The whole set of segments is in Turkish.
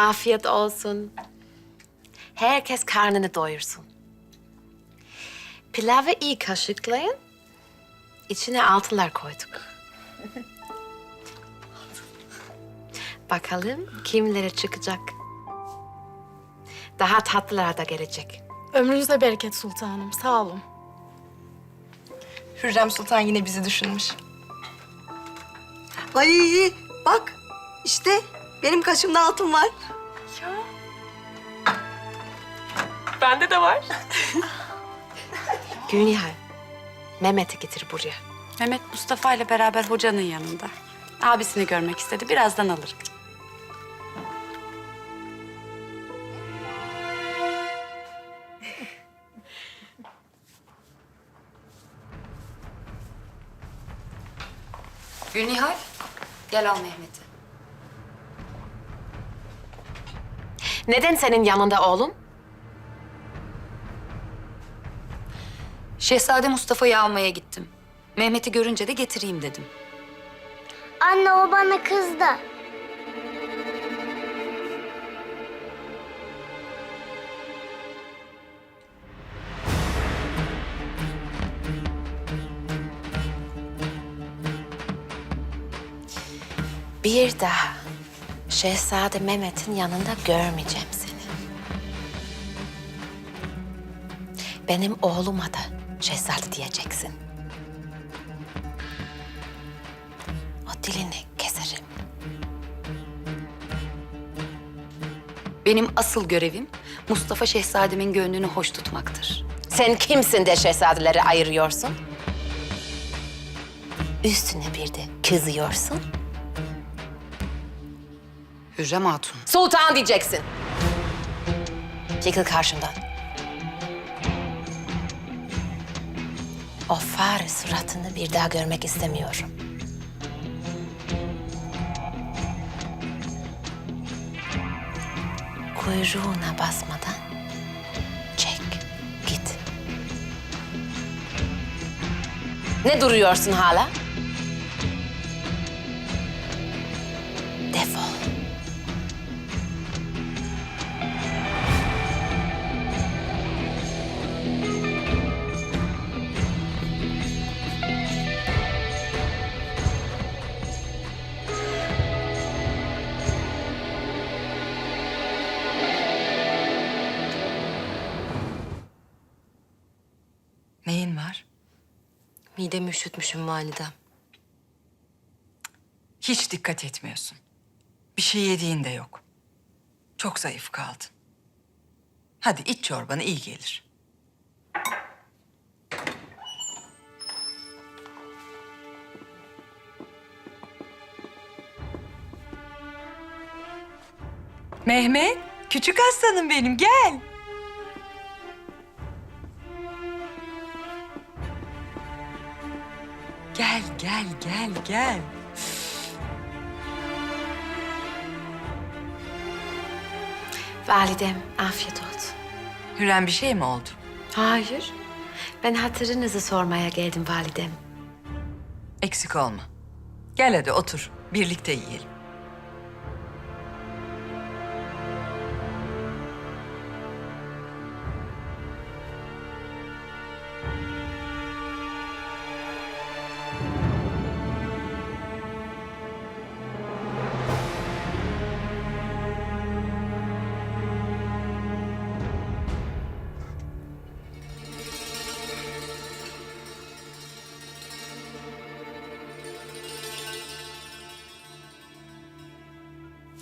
Afiyet olsun. Herkes karnını doyursun. Pilavı iyi kaşıklayın. İçine altınlar koyduk. Bakalım kimlere çıkacak. Daha tatlılar da gelecek. Ömrünüze bereket sultanım. Sağ olun. Hürrem Sultan yine bizi düşünmüş. Ay bak işte benim kaşımda altın var. Bende de var. Gülnihal, Mehmet'i getir buraya. Mehmet Mustafa ile beraber hocanın yanında. Abisini görmek istedi. Birazdan alırım. Gülnihal, gel al Mehmet'i. Neden senin yanında oğlum? Şehzade Mustafa'yı almaya gittim. Mehmet'i görünce de getireyim dedim. Anne o bana kızdı. Bir daha Şehzade Mehmet'in yanında görmeyeceğim seni. Benim oğluma da Şehzade diyeceksin. O dilini keserim. Benim asıl görevim Mustafa Şehzademin gönlünü hoş tutmaktır. Sen kimsin de şehzadeleri ayırıyorsun? Üstüne bir de kızıyorsun. Hürrem Hatun. Sultan diyeceksin. Çekil karşımdan. O fare suratını bir daha görmek istemiyorum. Kuyruğuna basmadan çek, git. Ne duruyorsun hala? Midemi üşütmüşüm validem. Hiç dikkat etmiyorsun. Bir şey yediğin de yok. Çok zayıf kaldın. Hadi iç çorbanı iyi gelir. Mehmet, küçük aslanım benim gel. Gel, gel. Validem afiyet olsun. Hürrem bir şey mi oldu? Hayır. Ben hatırınızı sormaya geldim validem. Eksik olma. Gel hadi otur. Birlikte yiyelim.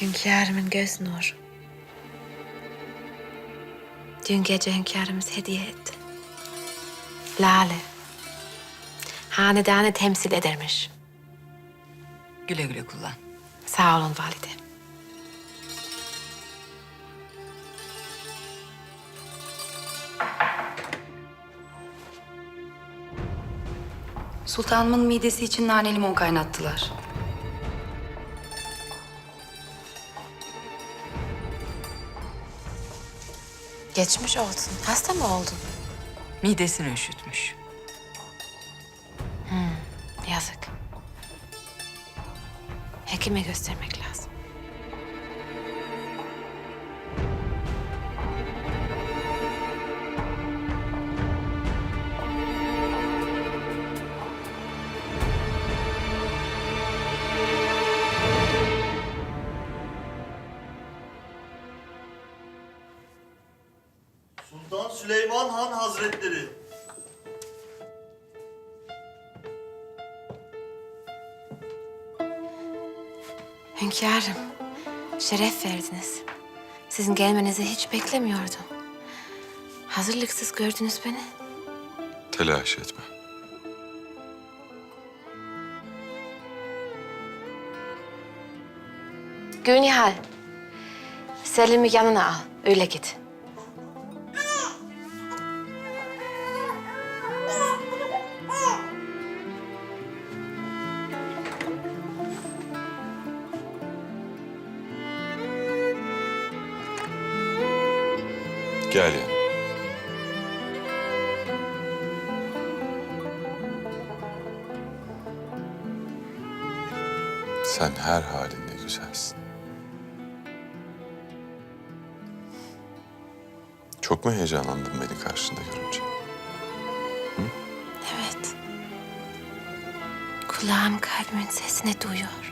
Hünkârımın göz nuru. Dün gece hünkârımız hediye etti. Lale. Hanedanı temsil edermiş. Güle güle kullan. Sağ olun validem. Sultanımın midesi için nane limon kaynattılar. Geçmiş olsun. Hasta mı oldun? Midesini üşütmüş. Yazık. Hekime göstermek lazım. Hünkârım, şeref verdiniz. Sizin gelmenizi hiç beklemiyordum. Hazırlıksız gördünüz beni. Telaş etme. Gülnihal, Selim'i yanına al, öyle git. Çok mu heyecanlandın beni karşında görünce? Evet. Kulağım kalbimin sesini duyuyor.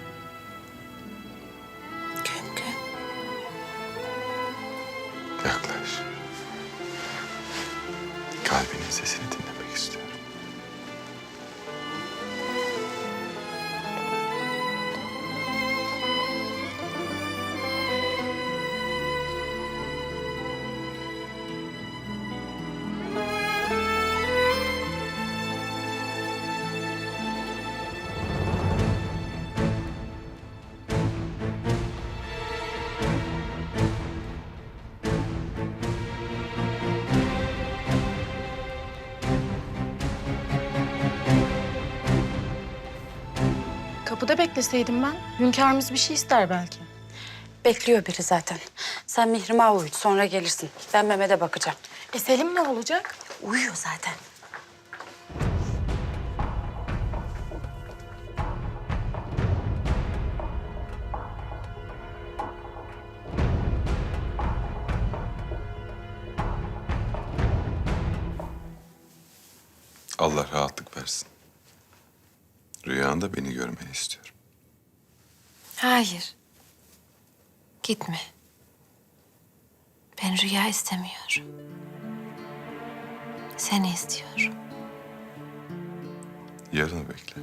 Kapıda bekleseydim ben. Hünkârımız bir şey ister belki. Bekliyor biri zaten. Sen Mihrimah'ı uyut sonra gelirsin. Ben Mehmet'e bakacağım. E Selim ne olacak? Uyuyor zaten. Allah rahatlık versin. Rüyanda beni görmeni istiyorum. Hayır. Gitme. Ben rüya istemiyorum. Seni istiyorum. Yarını bekle.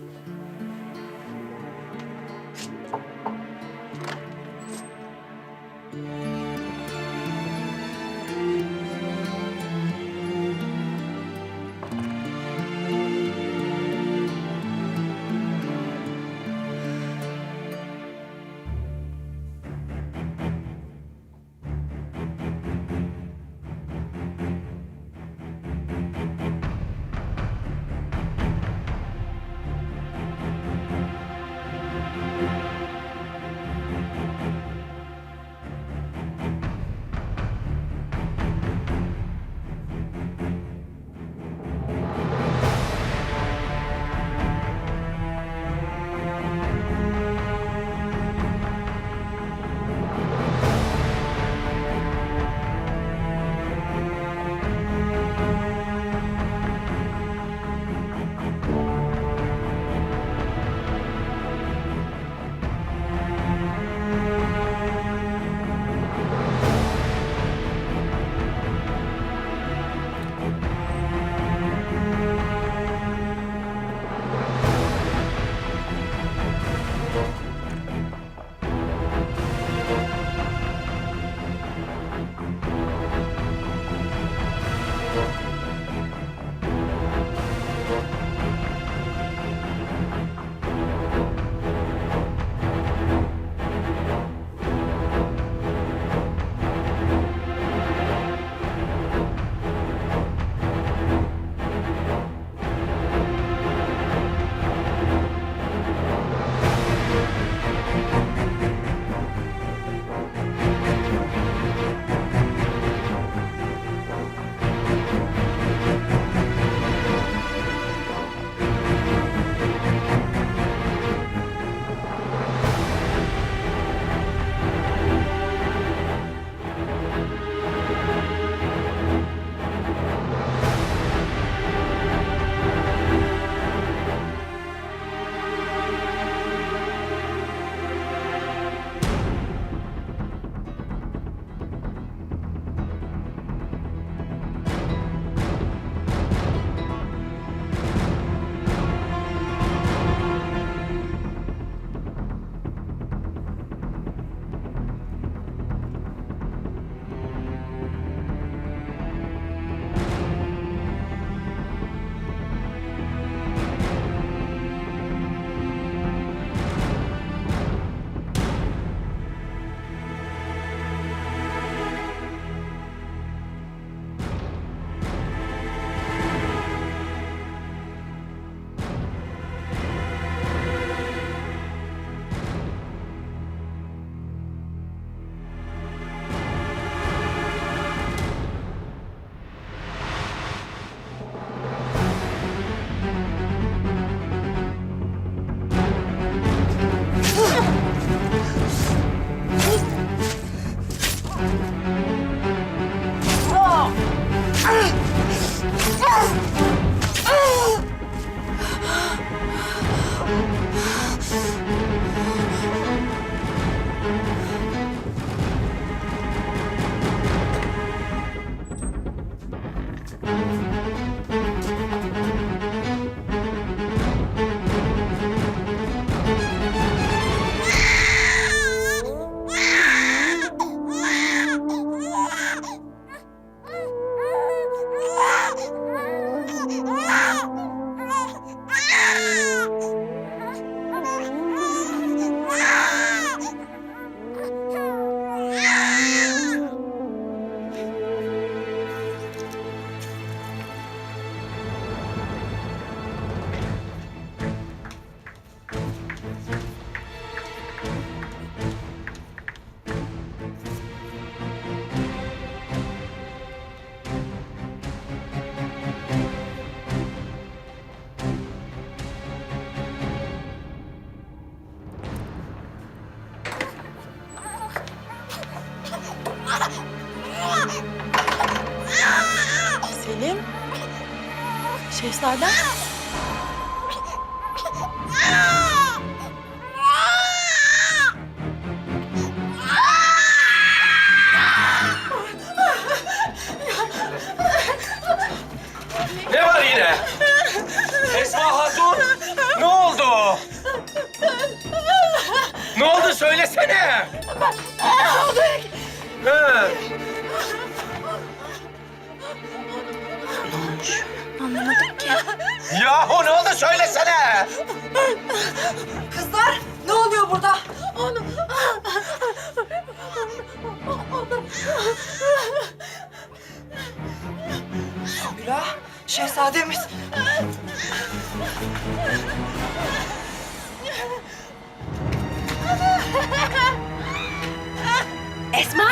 Esma!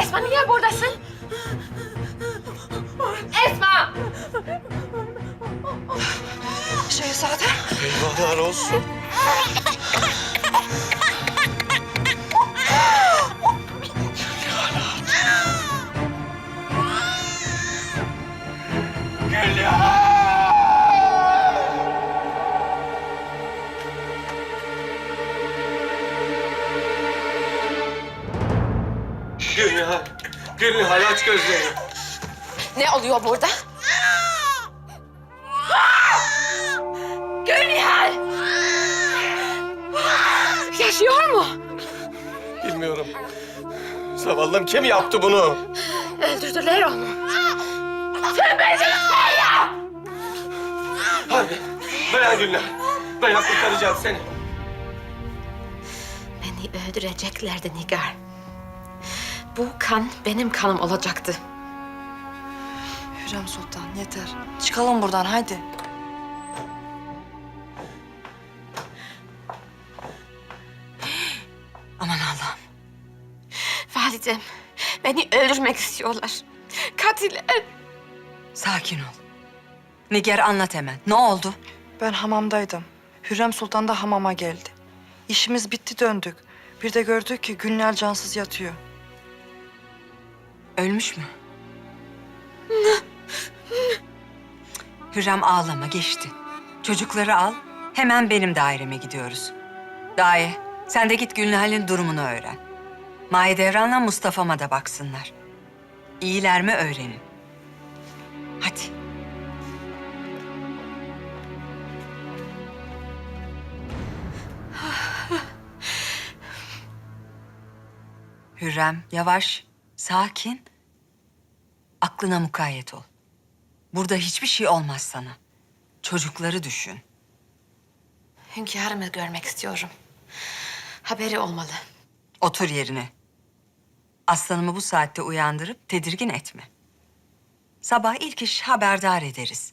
Esma niye buradasın? Esma! Şehzadem. Eyvahlar olsun. Gülnihal aç gözlerini. Ne oluyor burada? Gülnihal! Yaşıyor mu? Bilmiyorum. Zavallım kim yaptı bunu? Öldürdüler onu. Hadi dayan Gülnihal. Dayan kurtaracağım seni. Beni öldüreceklerdi Nigar. Bu kan benim kanım olacaktı. Hürrem Sultan yeter. Çıkalım buradan hadi. Aman Allah'ım. Validem, beni öldürmek istiyorlar. Katiller. Sakin ol. Nigar anlat hemen. Ne oldu? Ben hamamdaydım. Hürrem Sultan da hamama geldi. İşimiz bitti döndük. Bir de gördük ki Gülnihal cansız yatıyor. Ölmüş mü? Hürrem ağlama geçti. Çocukları al. Hemen benim daireme gidiyoruz. Daye sen de git Gülnihal'in durumunu öğren. Mahidevran'la Mustafa'ma da baksınlar. İyiler mi öğrenin. Hadi. Hürrem yavaş, sakin. Aklına mukayyet ol. Burada hiçbir şey olmaz sana. Çocukları düşün. Hünkârımı görmek istiyorum. Haberi olmalı. Otur yerine. Aslanımı bu saatte uyandırıp tedirgin etme. Sabah ilk iş haberdar ederiz.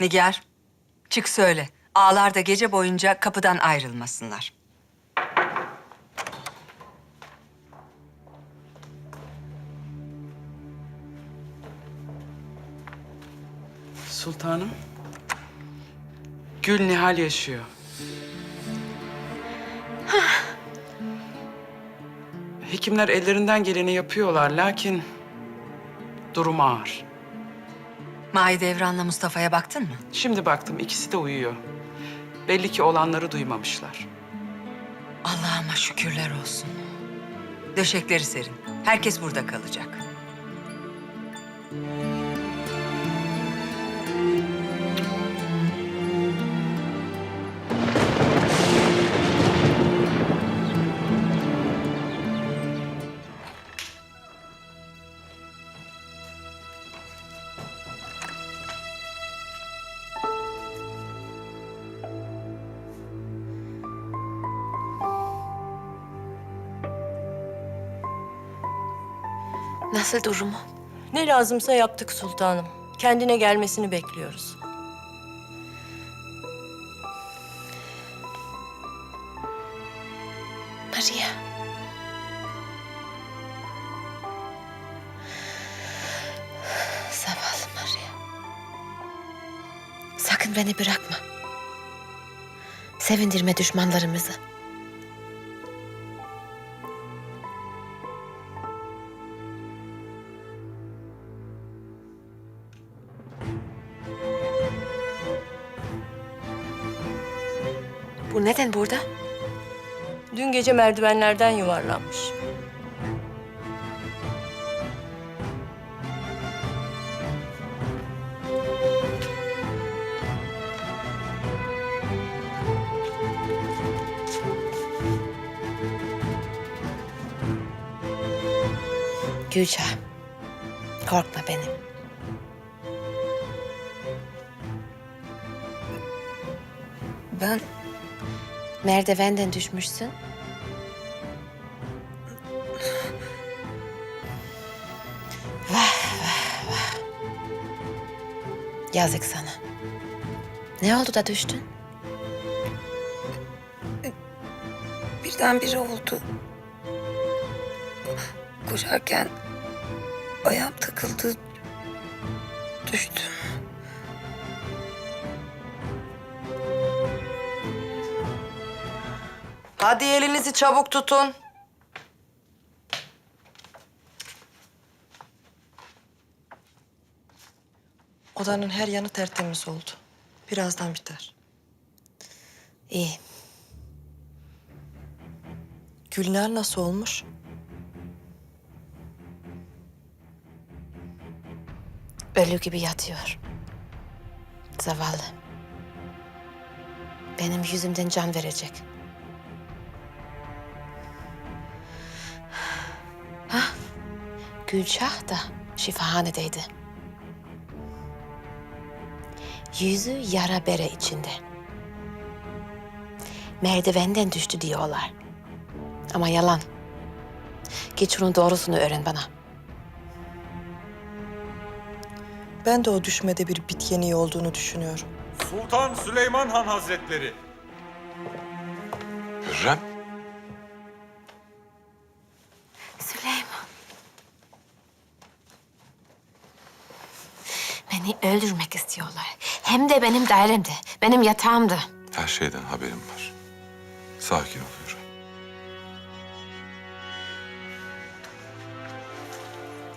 Nigar, çık söyle. Ağlar da gece boyunca kapıdan ayrılmasınlar. Sultanım. Gül Nihal yaşıyor. Hekimler ellerinden geleni yapıyorlar lakin durum ağır. Mahidevran'la Mustafa'ya baktın mı? Şimdi baktım ikisi de uyuyor. Belli ki olanları duymamışlar. Allah'ıma şükürler olsun. Döşekleri serin. Herkes burada kalacak. Nasıl durumu? Ne lazımsa yaptık sultanım. Kendine gelmesini bekliyoruz. Maria. Zavallı Maria. Sakın beni bırakma. Sevindirme düşmanlarımızı. Gece merdivenlerden yuvarlanmış. Gülşah, korkma benim. Ben Merdivenden düşmüşsün. Yazık sana. Ne oldu da düştün? birdenbire oldu. Koşarken ayağım takıldı. Düştüm. Hadi elinizi çabuk tutun. Odanın her yanı tertemiz oldu. Birazdan biter. İyi. Gülnar nasıl olmuş? Ölü gibi yatıyor. Zavallı. Benim yüzümden can verecek. Ha? Gülşah da şifahanedeydi. Yüzü yara bere içinde. Merdivenden düştü diyorlar. Ama yalan. Git şunun doğrusunu öğren bana. Ben de o düşmede bir bit yeniği olduğunu düşünüyorum. Sultan Süleyman Han Hazretleri. Hürrem. Süleyman. Beni öldürmek istiyorlar. Hem de benim dairemde, benim yatağımda. Her şeyden haberim var. Sakin ol Hürrem.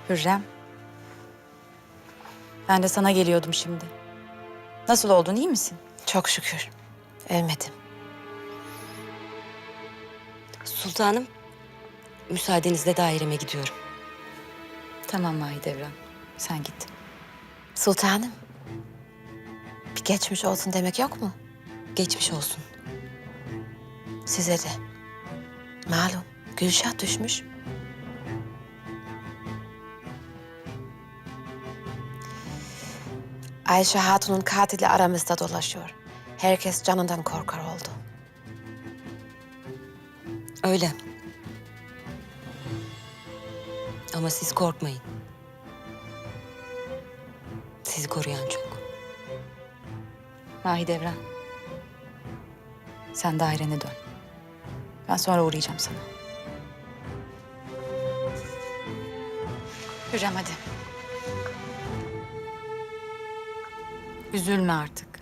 Hürrem. Ben de sana geliyordum şimdi. Nasıl oldun, iyi misin? Çok şükür. Ölmedim. Sultanım, müsaadenizle daireme gidiyorum. Tamam Mahidevran, sen git. Sultanım. Geçmiş olsun demek yok mu? Geçmiş olsun. Size de. Malum Gülşah düşmüş. Ayşe Hatun'un katili aramızda dolaşıyor. Herkes canından korkar oldu. Öyle. Ama siz korkmayın. Sizi koruyan çok. Mahidevran. Sen dairene dön. Ben sonra uğrayacağım sana. Hürrem hadi. Üzülme artık.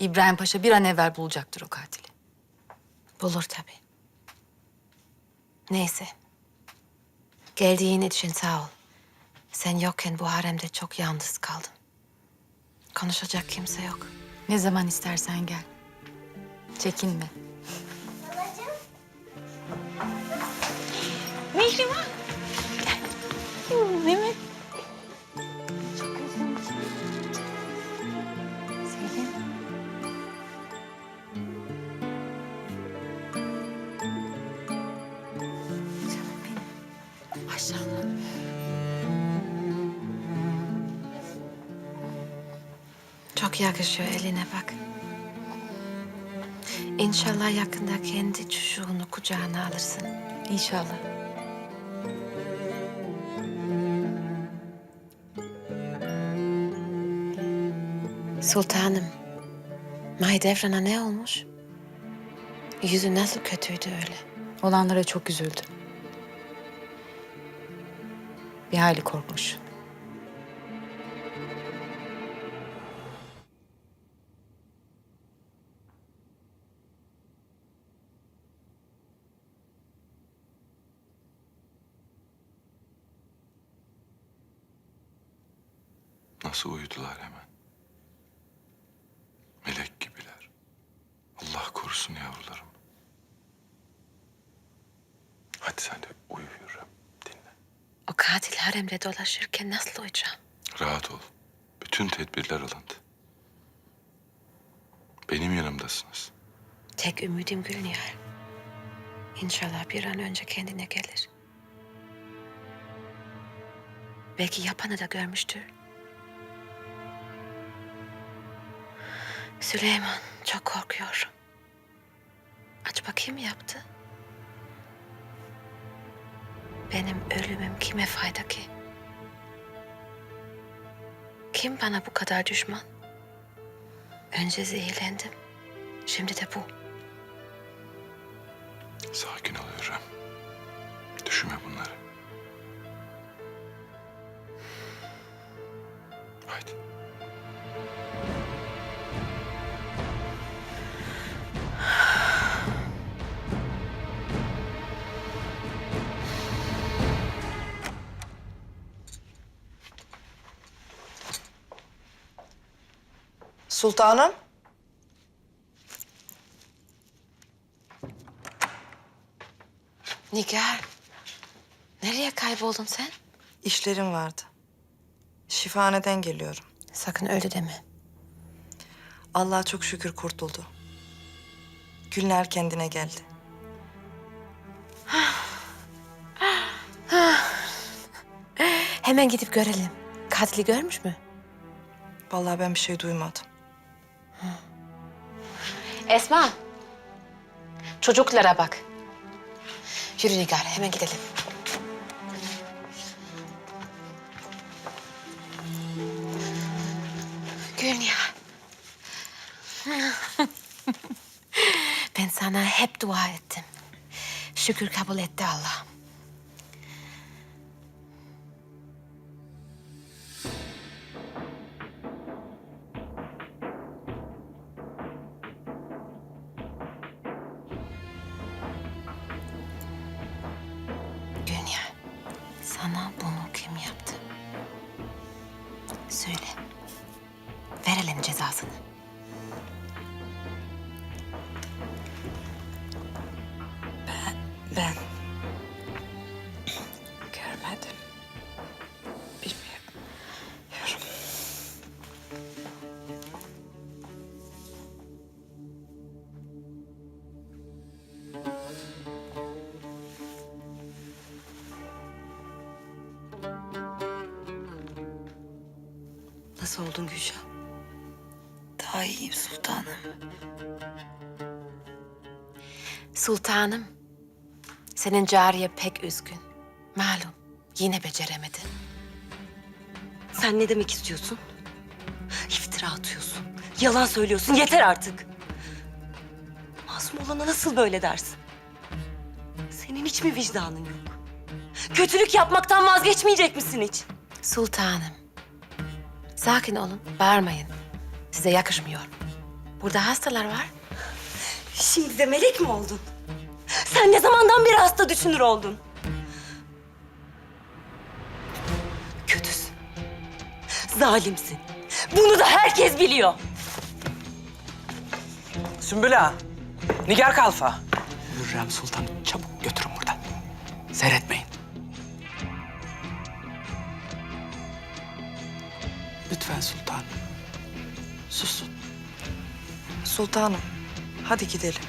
İbrahim Paşa bir an evvel bulacaktır o katili. Bulur tabii. Neyse. Geldiğin için sağ ol. Sen yokken bu haremde çok yalnız kaldım. Konuşacak kimse yok. Ne zaman istersen gel. Çekinme. Maşallah. Çok yakışıyor eline bak. İnşallah yakında kendi çocuğunu kucağına alırsın. İnşallah. Sultanım, Mahidevran'a ne olmuş? Yüzü nasıl kötüydü öyle? Olanlara çok üzüldü. Bir hayli korkmuş. Haremde dolaşırken nasıl uyuyacağım? Rahat ol. Bütün tedbirler alındı. Benim yanımdasınız. Tek ümidim Gülnihal. İnşallah bir an önce kendine gelir. Belki yapanı da görmüştür. Süleyman çok korkuyorum. Acaba kim yaptı? Benim ölümüm kime fayda ki? Kim bana bu kadar düşman? Önce zehirlendim. Şimdi de bu. Sakin ol Hürrem. Düşünme bunları. Haydi. Sultanım. Nigar, nereye kayboldun sen? işlerim vardı. Şifahaneden geliyorum. Sakın öyle deme. Allah'a çok şükür kurtuldu. Gülner kendine geldi. Hemen gidip görelim. Katili görmüş mü? Vallahi ben bir şey duymadım. Esma. Çocuklara bak. Yürü Nigar, hemen gidelim. Gülnihal. ben sana hep dua ettim. Şükür kabul etti Allah. Nasıl oldun Gülşah? Daha iyiyim sultanım. Sultanım, senin cariye pek üzgün. Malum, yine beceremedi. Sen ne demek istiyorsun? İftira atıyorsun. Yalan söylüyorsun. Yeter artık. Masum olana nasıl böyle dersin? Senin hiç mi vicdanın yok? Kötülük yapmaktan vazgeçmeyecek misin hiç? Sultanım, sakin olun, bağırmayın. Size yakışmıyor. Burada hastalar var. Şimdi de melek mi oldun? Sen ne zamandan beri hasta düşünür oldun? Kötüsün. Zalimsin. Bunu da herkes biliyor. Sümbül Ağa, Nigar Kalfa. Hürrem Sultan'ı çabuk götürün buradan. Seyretmeyin. Sultanım. Susun. Sultanım. Hadi gidelim.